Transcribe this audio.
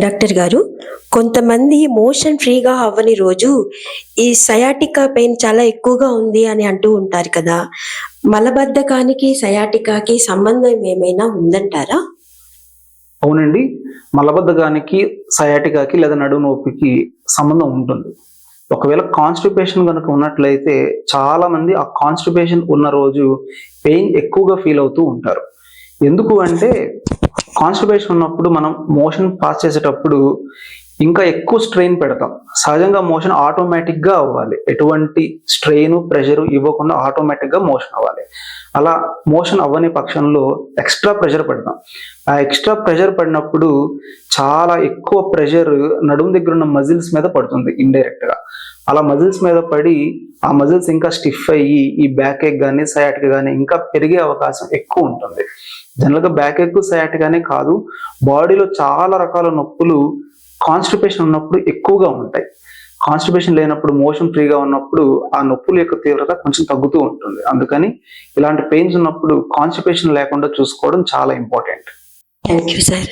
Doctor గారు కొంతమంది motion ఫ్రీగా అవ్వని రోజు ఈ సయాటికా పెయిన్ చాలా ఎక్కువగా ఉంది అని అంటూ ఉంటారు కదా. మలబద్ధకానికి సయాటికాకి సంబంధం ఏమైనా ఉందంటారా? అవునండి. మలబద్ధకానికి సయాటికాకి లేదా నడుము నొప్పికి సంబంధం ఉంటుంది. ఒకవేళ కాన్స్టిపేషన్ కనుక ఉన్నట్లయితే చాలా మంది ఆ కాన్స్టిపేషన్ ఉన్న రోజు పెయిన్ ఎక్కువగా ఫీల్ అవుతూ ఉంటారు. ఎందుకు అంటే కాన్స్టిపేషన్ ఉన్నప్పుడు మనం మోషన్ పాస్ చేసేటప్పుడు ఇంకా ఎక్కువ స్ట్రెయిన్ పెడతాం. సహజంగా మోషన్ ఆటోమేటిక్గా అవ్వాలి. ఎటువంటి స్ట్రెయిన్ ప్రెషర్ ఇవ్వకుండా ఆటోమేటిక్గా మోషన్ అవ్వాలి. అలా మోషన్ అవ్వని పక్షంలో ఎక్స్ట్రా ప్రెషర్ పెడతాం. ఆ ఎక్స్ట్రా ప్రెషర్ పడినప్పుడు చాలా ఎక్కువ ప్రెషర్ నడుము దగ్గర ఉన్న మజిల్స్ మీద పడుతుంది ఇండైరెక్ట్గా అలా మజిల్స్ మీద పడి ఆ మజిల్స్ ఇంకా స్టిఫ్ అయ్యి ఈ బ్యాక్ ఎగ్ కానీ సయాటిక్ కానీ ఇంకా పెరిగే అవకాశం ఎక్కువ ఉంటుంది. జనరల్గా బ్యాక్ ఎగ్ సయాటిక్ కాదు బాడీలో చాలా రకాల నొప్పులు కాన్స్టిపేషన్ ఉన్నప్పుడు ఎక్కువగా ఉంటాయి. కాన్స్టిపేషన్ లేనప్పుడు మోషన్ ఫ్రీగా ఉన్నప్పుడు ఆ నొప్పుల యొక్క తీవ్రత కొంచెం తగ్గుతూ ఉంటుంది. అందుకని ఇలాంటి పెయిన్స్ ఉన్నప్పుడు కాన్స్టిపేషన్ లేకుండా చూసుకోవడం చాలా ఇంపార్టెంట్ థ్యాంక్ యూ సార్